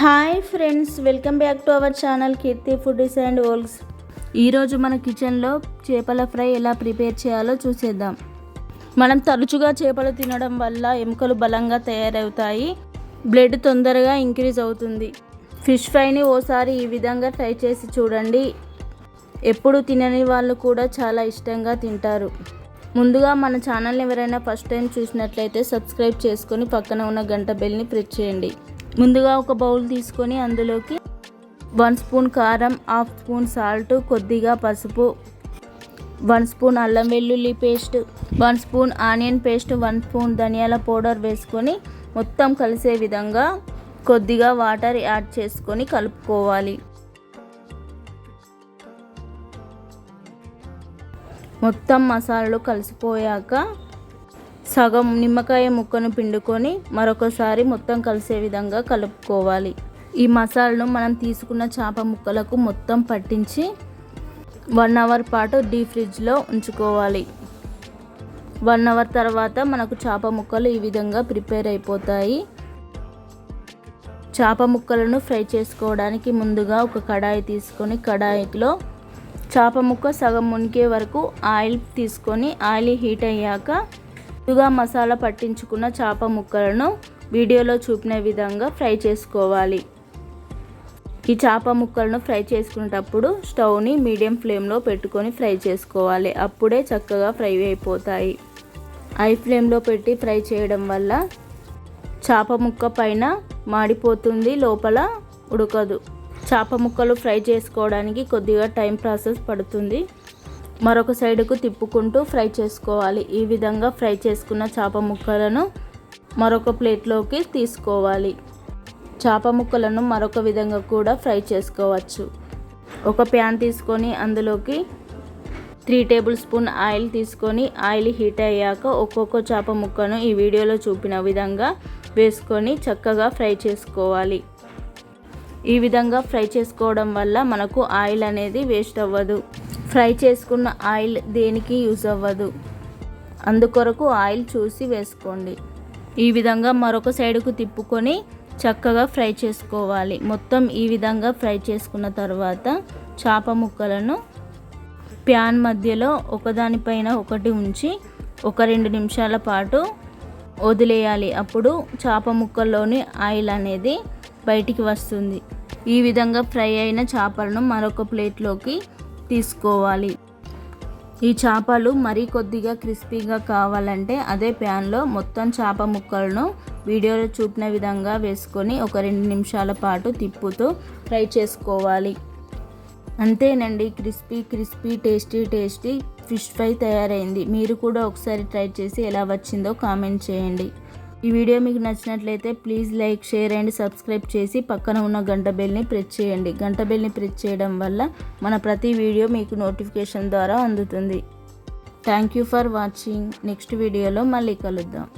Hi friends welcome back to our channel Keerthi foods and vlogs. ఈరోజు మన కిచెన్లో చేపల ఫ్రై ఎలా ప్రిపేర్ చేయాలో చూసేద్దాం. మనం తరచుగా చేపలు తినడం వల్ల ఎముకలు బలంగా తయారవుతాయి బ్లడ్ తొందరగా ఇంక్రీజ్ అవుతుంది. ఫిష్ ఫ్రైని ఓసారి ఈ విధంగా ట్రై చేసి చూడండి. ఎప్పుడు తినని వాళ్ళు కూడా చాలా ఇష్టంగా తింటారు. ముందుగా మన ఛానల్ని ఎవరైనా ఫస్ట్ టైం చూసినట్లయితే సబ్స్క్రైబ్ చేసుకొని పక్కన ఉన్న గంట బెల్ని ప్రెస్ చేయండి. ముందుగా ఒక బౌల్ తీసుకొని అందులోకి వన్ స్పూన్ కారం హాఫ్ స్పూన్ సాల్ట్ కొద్దిగా పసుపు వన్ స్పూన్ అల్లం వెల్లుల్లి paste one spoon onion paste one spoon ధనియాల పౌడర్ వేసుకొని మొత్తం కలిసే విధంగా కొద్దిగా వాటర్ యాడ్ చేసుకొని కలుపుకోవాలి. మొత్తం మసాలాలు కలిసిపోయాక సగం నిమ్మకాయ ముక్కను పిండుకొని మరొకసారి మొత్తం కలిసే విధంగా కలుపుకోవాలి. ఈ మసాలను మనం తీసుకున్న చేప ముక్కలకు మొత్తం పట్టించి వన్ అవర్ పాటు డీ ఫ్రిడ్జ్లో ఉంచుకోవాలి. వన్ అవర్ తర్వాత మనకు చేప ముక్కలు ఈ విధంగా ప్రిపేర్ అయిపోతాయి. చేప ముక్కలను ఫ్రై చేసుకోవడానికి ముందుగా ఒక కడాయి తీసుకొని కడాయిలో చేప ముక్క సగం మునికే వరకు ఆయిల్ తీసుకొని ఆయిల్ హీట్ అయ్యాక ముందుగా మసాలా పట్టించుకున్న చేప ముక్కలను వీడియోలో చూపిన విధంగా ఫ్రై చేసుకోవాలి. ఈ చేప ముక్కలను ఫ్రై చేసుకునేటప్పుడు స్టవ్ని మీడియం ఫ్లేమ్లో పెట్టుకొని ఫ్రై చేసుకోవాలి. అప్పుడే చక్కగా ఫ్రై అయిపోతాయి. హై ఫ్లేమ్లో పెట్టి ఫ్రై చేయడం వల్ల చేప ముక్క పైన మాడిపోతుంది లోపల ఉడకదు. చేప ముక్కలు ఫ్రై చేసుకోవడానికి కొద్దిగా టైం ప్రాసెస్ పడుతుంది. మరొక సైడుకు తిప్పుకుంటూ ఫ్రై చేసుకోవాలి. ఈ విధంగా ఫ్రై చేసుకున్న చేప ముక్కలను మరొక ప్లేట్లోకి తీసుకోవాలి. చేప ముక్కలను మరొక విధంగా కూడా ఫ్రై చేసుకోవచ్చు. ఒక ప్యాన్ తీసుకొని అందులోకి త్రీ టేబుల్ స్పూన్ ఆయిల్ తీసుకొని ఆయిల్ హీట్ అయ్యాక ఒక్కొక్క చేప ముక్కను ఈ వీడియోలో చూపిన విధంగా వేసుకొని చక్కగా ఫ్రై చేసుకోవాలి. ఈ విధంగా ఫ్రై చేసుకోవడం వల్ల మనకు ఆయిల్ అనేది వేస్ట్ అవ్వదు. ఫ్రై చేసుకున్న ఆయిల్ దేనికి యూజ్ అవ్వదు. అందుకొరకు ఆయిల్ చూసి వేసుకోండి. ఈ విధంగా మరొక సైడుకు తిప్పుకొని చక్కగా ఫ్రై చేసుకోవాలి. మొత్తం ఈ విధంగా ఫ్రై చేసుకున్న తర్వాత చేప ముక్కలను ప్యాన్ మధ్యలో ఒకదానిపైన ఒకటి ఉంచి ఒక రెండు నిమిషాల పాటు వదిలేయాలి. అప్పుడు చేప ముక్కల్లోని ఆయిల్ అనేది బయటికి వస్తుంది. ఈ విధంగా ఫ్రై అయిన చేపలను మరొక ప్లేట్లోకి తీసుకోవాలి. ఈ చేపలు మరీ కొద్దిగా క్రిస్పీగా కావాలంటే అదే ప్యాన్లో మొత్తం చేప ముక్కలను వీడియోలో చూపిన విధంగా వేసుకొని ఒక రెండు నిమిషాల పాటు తిప్పుతూ ఫ్రై చేసుకోవాలి. అంతేనండి crispy crispy tasty tasty fish fry తయారైంది. మీరు కూడా ఒకసారి ట్రై చేసి ఎలా వచ్చిందో కామెంట్ చేయండి. ఈ వీడియో మీకు నచ్చినట్లయితే please like share and subscribe చేసి పక్కన ఉన్న గంట బెల్ని ప్రెస్ చేయండి. గంట బెల్ని ప్రెస్ చేయడం వల్ల మన ప్రతి వీడియో మీకు నోటిఫికేషన్ ద్వారా అందుతుంది. Thank you for watching next వీడియోలో మళ్ళీ కలుద్దాం.